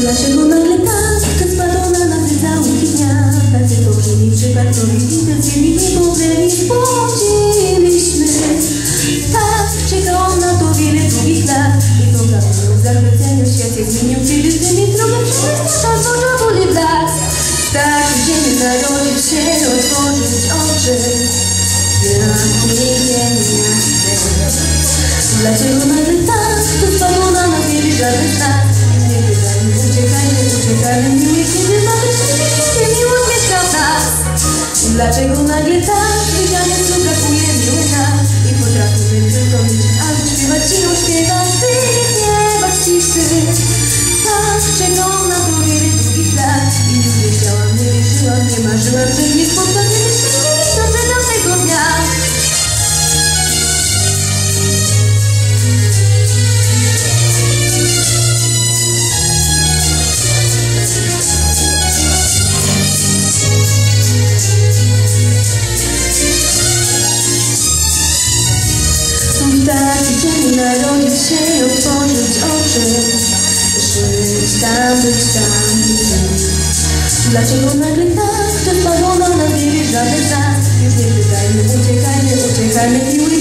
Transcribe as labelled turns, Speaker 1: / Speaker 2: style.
Speaker 1: Dlaczego nagle tak, kto spadł na nas cały gniazd? Tacy powinni przypadkowi intencyjni nie powinni spodziewiśmy. Tak, czekałam na to wiele długich lat i to gawęło zachwycenie świat jak zmienił kiedy z tymi drogę przez nas zboża boli blat. Tak, gdzie nie narodzić się, otworzyć oczy. Ja nie wiem, jak Dlaczego nagle tak, kto na wiele żadnych lat? Uciekajmy miły Kiedy szczęście, kiedy miłość mieszka w nas Dlaczego nagle tak, wydzianie słów brakuje nam taki dzień narodził się i otworzyć oczy. Żyć tam, być tam Dlaczego nagle tak, to spadło na nas nie żaden czas Już nie pytajmy, uciekajmy, uciekajmy